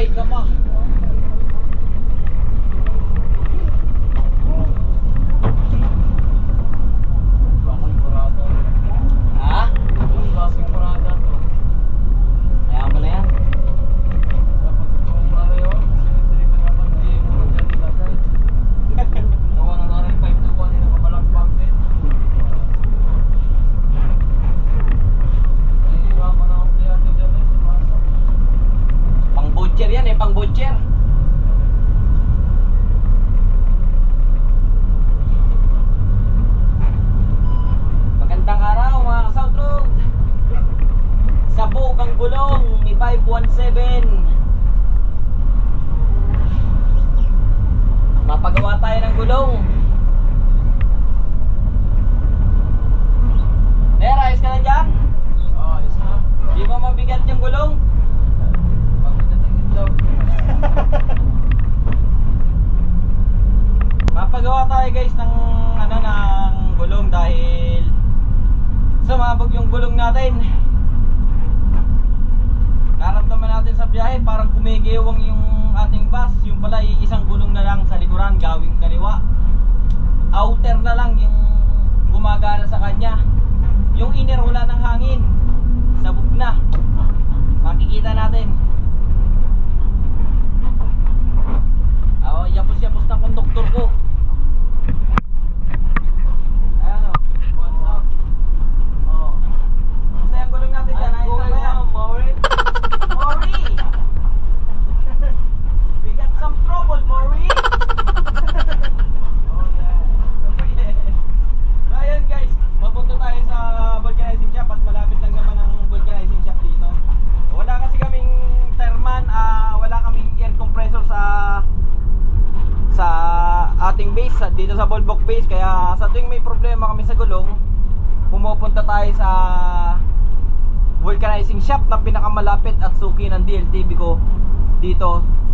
Hey, come on. umabog yung gulong natin. Naramdaman natin sa biyahe parang kumigewang yung ating bus. Yung pala isang gulong na lang sa likuran gawing kaliwa outer na lang yung gumagana sa kanya. Yung inner wala ng hangin. Sabog na. Makikita natin. Oh, yapos yapos ng konduktor ko.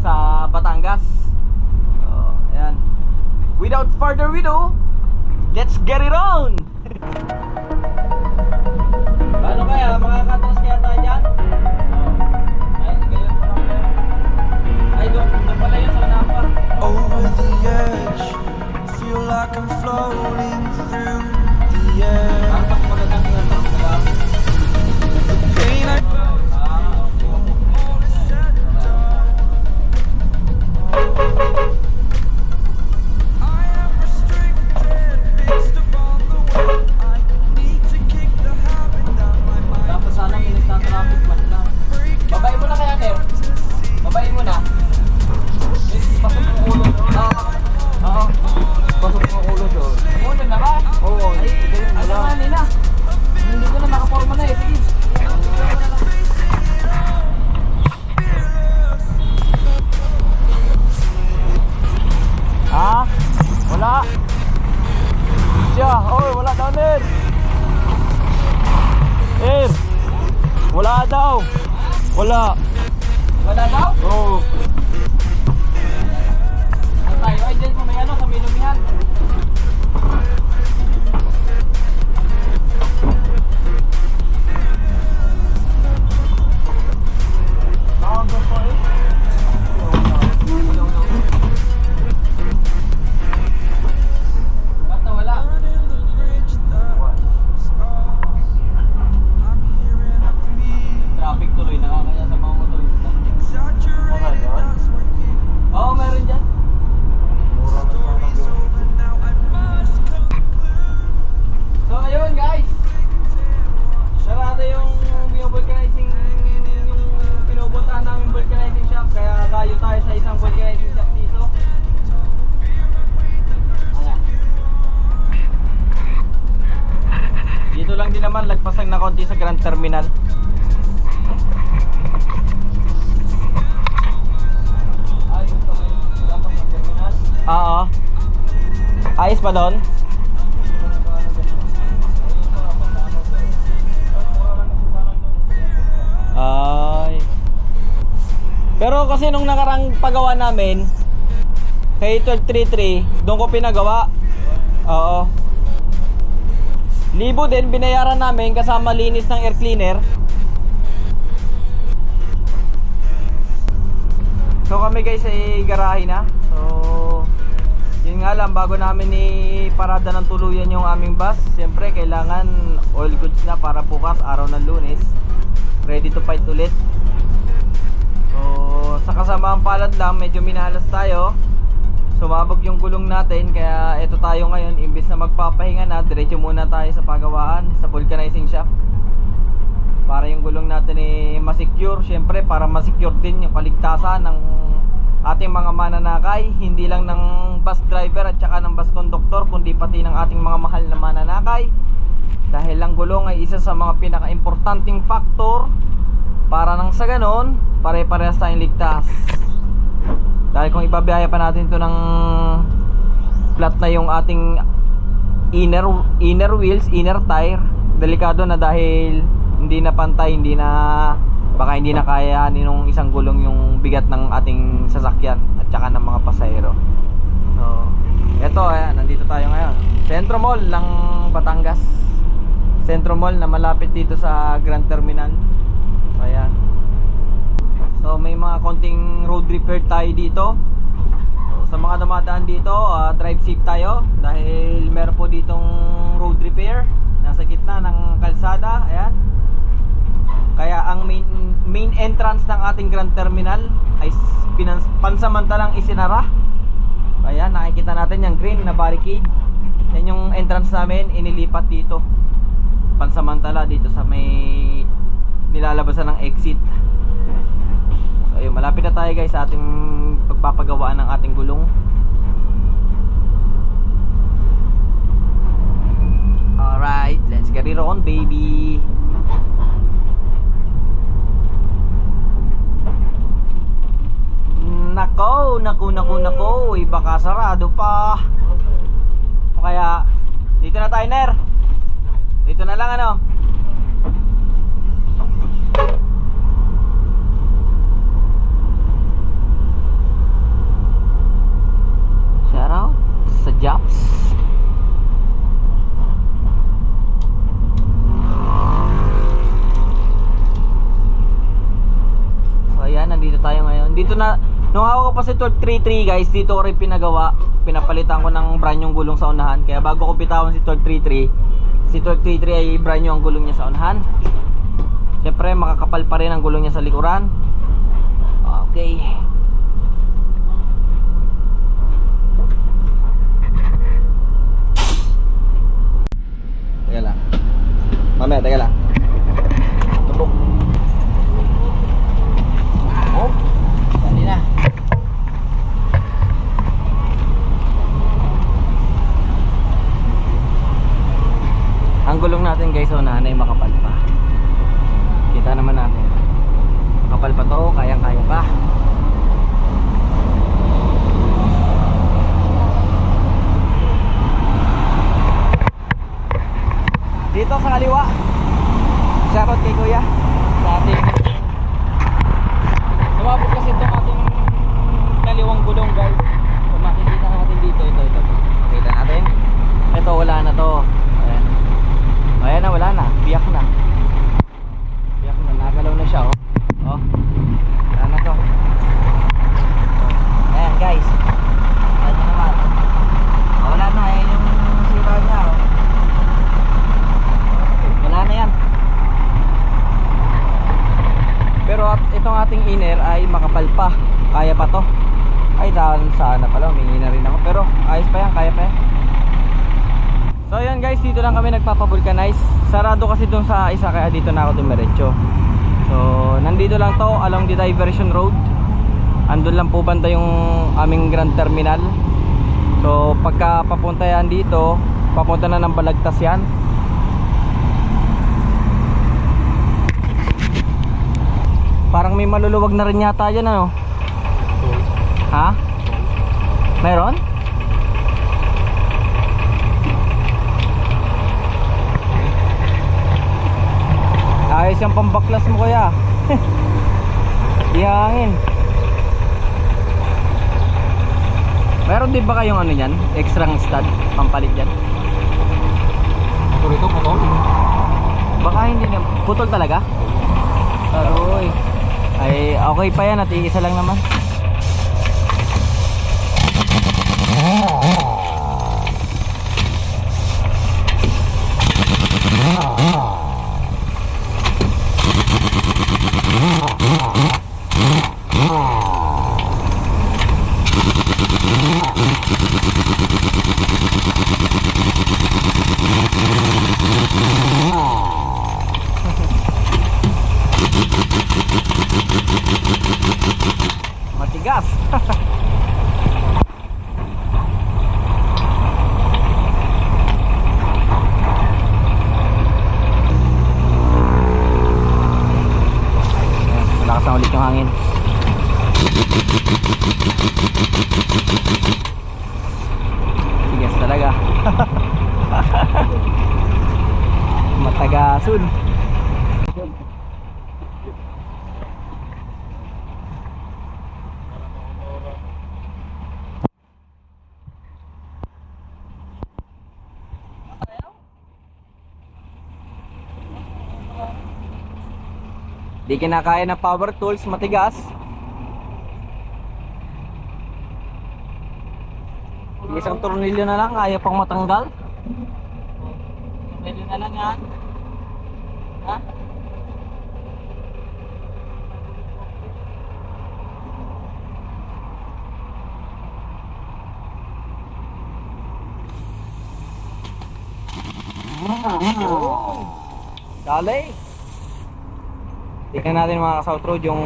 sa Batangas. So, ayan. Without further ado, let's get it on! Paano kaya? Makakatras kaya tayo dyan? Oh. Ay, doon. Doon pala yun sa Napa. Over the edge, feel like I'm floating through the air. Wala daw. Wala. Wala daw? Oo. Oh. Ay, ay, dyan, may ano, sa minumihan. Ayos pa doon? Ay. Pero kasi nung nakarang pagawa namin, kay 1233, doon ko pinagawa. Oo. Libo din, binayaran namin kasama linis ng air cleaner. So kami guys ay garahe na. Yun nga lang, bago namin i-parada ng tuluyan yung aming bus, siyempre kailangan oil goods na para bukas, araw ng lunes. Ready to fight ulit. So, sa kasamaang palad lang, medyo minahalas tayo. Sumabog yung gulong natin, kaya ito tayo ngayon, imbis na magpapahinga na, diretso muna tayo sa pagawaan, sa vulcanizing shop. Para yung gulong natin eh masecure, syempre para masecure din yung kaligtasan ng ating mga mananakay, hindi lang ng bus driver at saka ng bus conductor, kundi pati ng ating mga mahal na mananakay. Dahil ang gulong ay isa sa mga pinaka-importanting factor para nang sa ganon, pare-parehas tayong ligtas. Dahil kung ipabiyahe pa natin to ng flat na yung ating inner inner wheels, inner tire, delikado na dahil hindi na pantay, hindi na baka hindi na kaya ni nung isang gulong yung bigat ng ating sasakyan at saka ng mga pasahero. So, eto ayan, nandito tayo ngayon. Centro Mall ng Batangas. Centro Mall na malapit dito sa Grand Terminal. So, ayan. So may mga konting road repair tayo dito. So, sa mga dumadaan dito, ah, drive safe tayo dahil meron po ditong road repair nasa gitna ng kalsada. Ayan. Kaya ang main main entrance ng ating Grand Terminal ay pinans- pansamantalang isinara. Kaya nakikita natin yung green na barricade. Yan yung entrance namin, inilipat dito. Pansamantala dito sa may nilalabasan ng exit. So ayun, malapit na tayo guys sa ating pagpapagawaan ng ating gulong. Alright, let's get it on baby. Eh, baka sarado pa. O kaya, dito na tayo, Ner. Dito na lang, ano. Shout out sa. So ayan, nandito tayo ngayon. Dito na, nung ako ko pa si 1233 guys, dito ko rin pinagawa. Pinapalitan ko ng brand yung gulong sa unahan. Kaya bago ko bitawan si 1233, si 1233 ay brand ang gulong niya sa unahan. Siyempre, makakapal pa rin ang gulong niya sa likuran. Okay. Teka lang. Mamaya, teka lang. Tubok. Oh, sali na. Ang gulong natin guys, so nanay makapal pa. Kita naman natin. Makapal pa to, kayang-kaya pa. Dito sa kaliwa. Shoutout kay Kuya. Sa ating Sumabog kasi itong ating kaliwang gulong guys. Kung makikita natin dito, ito, ito. Kita natin. Ito, wala na to. Ayan. Ayan na, wala na. Biyak na. Biyak na. Nagalaw na siya, oh. Oh. Wala na to. Ayan, guys. Ayan na naman. Oh, wala na. Ayan yung sira niya, oh. Wala na yan. Pero at itong ating inner ay makapal pa. Kaya pa to. Ay, dahil sana pala. Humingi na rin ako. Pero ayos pa yan. Kaya pa yan. So yun guys, dito lang kami nagpapavulcanize. Sarado kasi dun sa isa kaya dito na ako dumiretso. So, nandito lang to along the diversion road. Andun lang po banda yung aming Grand Terminal. So, pagka papunta yan dito, papunta na ng Balagtas yan. Parang may maluluwag na rin yata yan ano. Ha? Meron? Ayos yung pambaklas mo kuya. Ihangin. Meron din ba kayong ano yan? Extra stud? Pampalit yan? Ito rito, putol. Baka hindi na. Putol talaga? Aroy. Ay, okay pa yan at isa lang naman. Matigas. Malakas na ulit yung hangin. Tigas talaga. Matagasun. Di kinakaya ng power tools, matigas. Isang tornilyo na lang, ayaw pang matanggal. Tornilyo na lang yan. Ha? Dali. Tingnan natin mga ka-South Road yung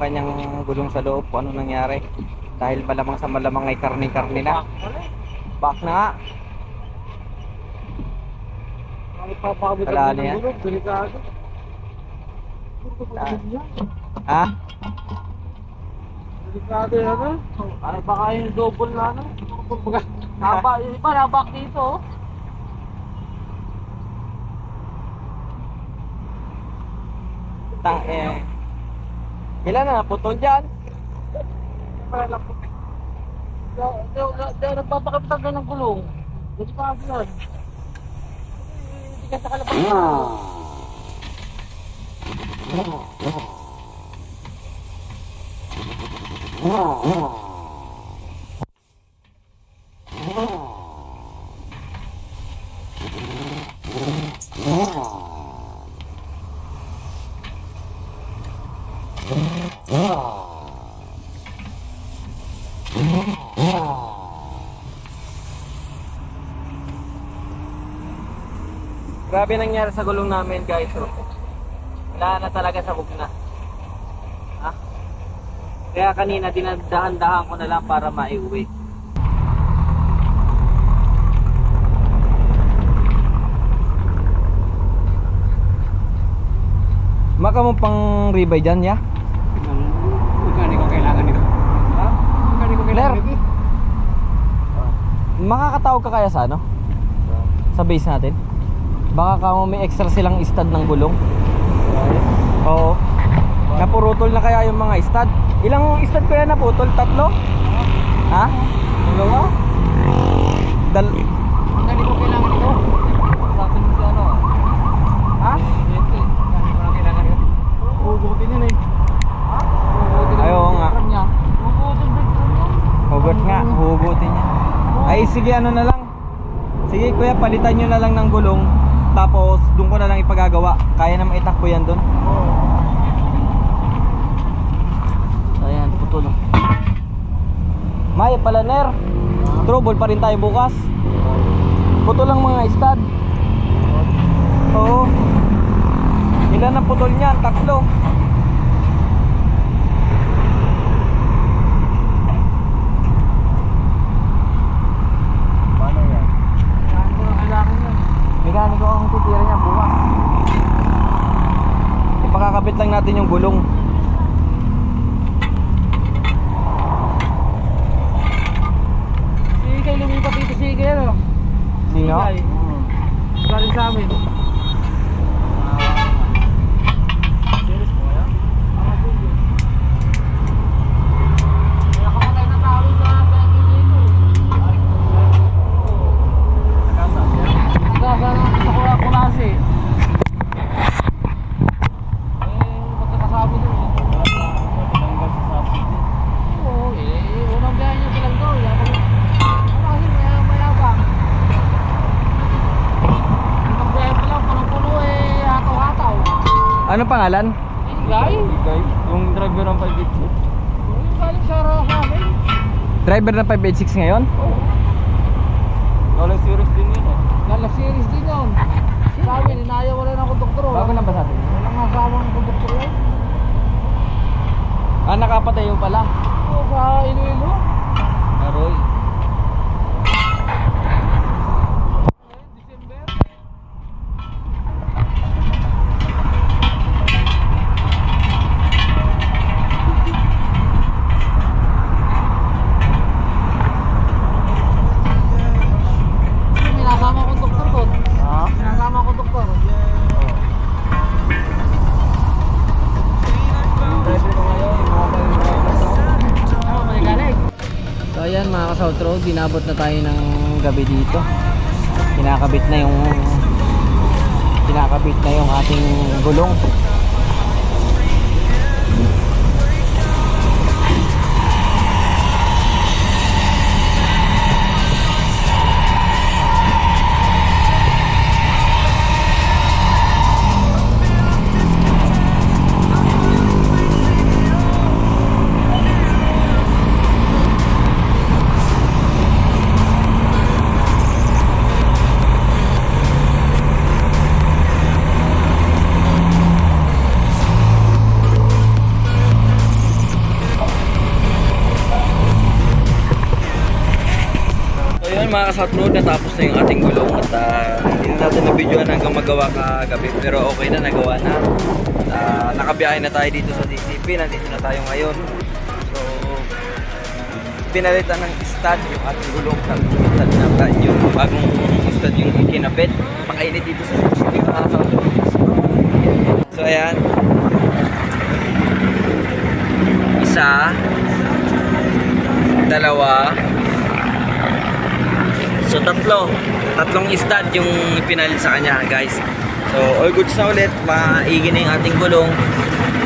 kanyang gulong sa loob kung ano nangyari. Dahil malamang sa malamang ay karni-karni na. Back na nga. Wala na yan. Ha? Delikado yan ano? Ano baka yung double na ano? Naba, yung iba nabak dito. oh. Tang eh. Ilan na naputol dyan? Para lang po. Kaya nagpapakapitag ng gulong. Hindi pa ako yan. Hindi ka sa kalabas. Grabe nangyari sa gulong namin guys. Oh. Wala na talaga sa bugna. Ha? Kaya kanina dinadahan-dahan ko na lang para maiuwi. Maka mo pang ribay dyan, ya? Magkano ko kailangan nito? Ha? Magkano ko kailangan nito? Makakatawag ka kaya sa ano? Sa base natin? Baka ka mo may extra silang stud ng gulong. Oo. Napurutol na kaya yung mga stud. Ilang stud kaya naputol? Tatlo? Ha? Dalawa? Dal Magkano ko kailangan nito? Sabi mo sa ano? ha? Ito eh. Kailangan nito? Hugutin yun eh. Huwag Ay, oo nga. niya. Hugutin ba ito? Hugot nga, hugutin niya. Ay, sige ano na lang. Sige kuya, palitan nyo na lang ng gulong. Tapos, doon ko na lang ipagagawa. Kaya naman itakbo yan doon. Ayan, putol. May palaner. Trouble pa rin tayo bukas. Putol lang mga stud. Oo. Ilan ang putol niyan? Tatlo. Paano yan? Saan ko na kailangan yun? Mekaniko ang titira niya bukas. Ipakakabit lang natin yung gulong. Sige kayo lumipat dito sige ano? Sino? Sigay. Galing sa amin. Serious mo kaya? Ano pangalan? Guy? Guys, yung driver ng 586. Yung galing sa sa amin. Driver ng 586 ngayon? Wala series din yun eh. Lala series din yun. Sabi, ninaya wala na konduktor. Bago lang ba sa atin? Walang asawang konduktor yun. Ah, nakapatayo pala. Oo, sa Iloilo. So ayan mga ka-South Road, dinabot na tayo ng gabi dito. Kinakabit na yung kinakabit na yung ating gulong. Yun mga ka-South Road, natapos na yung ating gulong at ah, hindi na natin na-videoan hanggang magawa kagabi pero okay na, nagawa na. Uh, nakabiyahe na tayo dito sa DCP, nandito na tayo ngayon. So, pinalitan ng stud yung ating gulong ng stud na yung bagong stud yung kinabit. Makainit dito sa DCP mga ka-South Road. So ayan. Isa, dalawa, So tatlo, tatlong stud yung pinalit sa kanya guys. So all goods na ulit, maigi na yung ating gulong,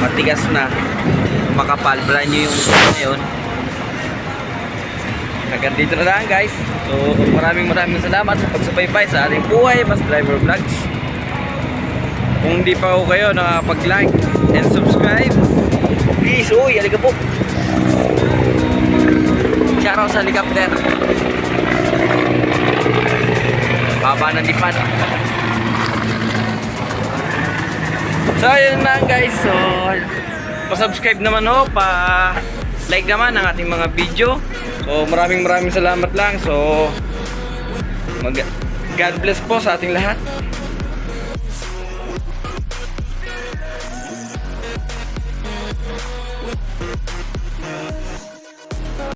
matigas na, makapal, brand new yung yun. Hanggang dito na lang guys. So maraming maraming salamat sa pagsubaybay sa ating buhay, Mas Driver Vlogs. Kung di pa ako kayo nakapag-like and subscribe, please, uy, halika po. Shoutout sa helicopter. Baba ng lipad. So ayun na guys. So pa-subscribe naman ho, pa like naman ang ating mga video. So maraming maraming salamat lang. So mag God bless po sa ating lahat.